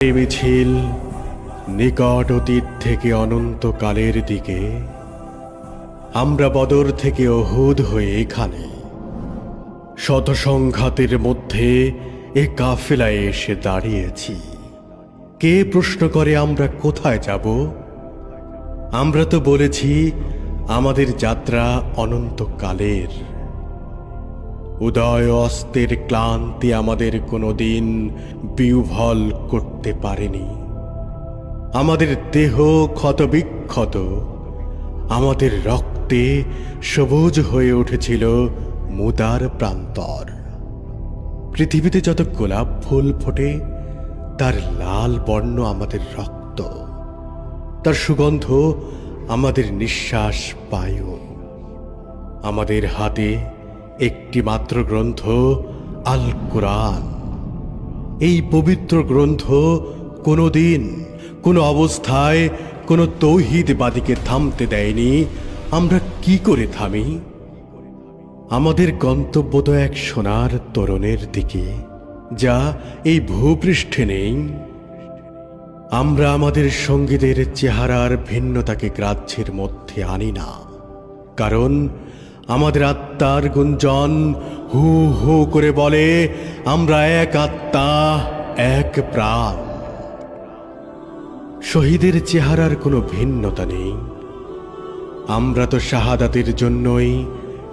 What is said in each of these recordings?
এই মিছিল নিকট অতীত থেকে অনন্তকালের দিকে। আমরা বদর থেকে অহুদ হয়ে এখানে। শত সংঘাতের মধ্যে এ কাফেলায় এসে দাঁড়িয়েছি। কে প্রশ্ন করে আমরা কোথায় যাব? আমরা তো বলেছি, আমাদের যাত্রা অনন্তকালের। উদয় অস্তের ক্লান্তি আমাদের কোনো দিন বিহ্বল করতে পারেনি। আমাদের দেহ ক্ষতবিক্ষত, আমাদের রক্তে সবুজ হয়ে উঠেছিল মুদার প্রান্তর। পৃথিবীতে যত গোলাপ ফুল ফোটে, তার লাল বর্ণ আমাদের রক্ত, তার সুগন্ধ আমাদের নিঃশ্বাস বায়ু আমাদের হাতে একটি মাত্র গ্রন্থ আল কোরআন এই পবিত্র গ্রন্থ কোনো দিন কোনো অবস্থায়, কোনো তৌহিদবাদীকে থামতে দেয়নি। আমরা কি করে থামি? আমাদের গন্তব্য তো এক সোনার তরণের দিকে, যা এই ভূপৃষ্ঠে নেই। আমরা আমাদের সঙ্গীদের চেহারার ভিন্নতাকে গ্রাহ্যের মধ্যে আনি না, কারণ আমাদের আত্মার গুঞ্জন হু হু করে বলে, আমরা এক আত্মা, এক প্রাণ। শহীদের চেহারার কোনো ভিন্নতা নেই। আমরা তো শাহাদাতের জন্যই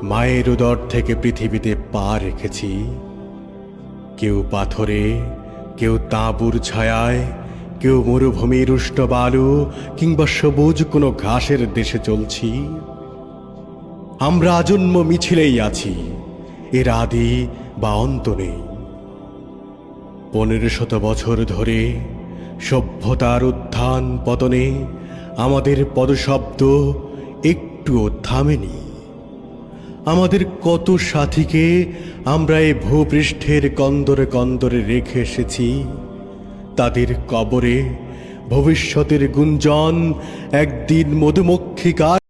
মায়ের উদর থেকে পৃথিবীতে পা রেখেছি। কেউ পাথরে, কেউ তাঁবুর ছায়ায়, কেউ মরুভূমির উষ্ণ বালু কিংবা সবুজ কোনো ঘাসের দেশে চলছি। আমরা আজন্ম মিছিলেই আছি। এর আদি বা অন্ত নেই। পনেরো শত বছর ধরে সভ্যতার উত্থান পতনে আমাদের পদশব্দ একটুও থামেনি। আমাদের কত সাথীকে আমরা এই ভূপৃষ্ঠের কন্দরে কন্দরে রেখে এসেছি, তাদের কবরে ভবিষ্যতের গুঞ্জন একদিন মধুমক্ষিকা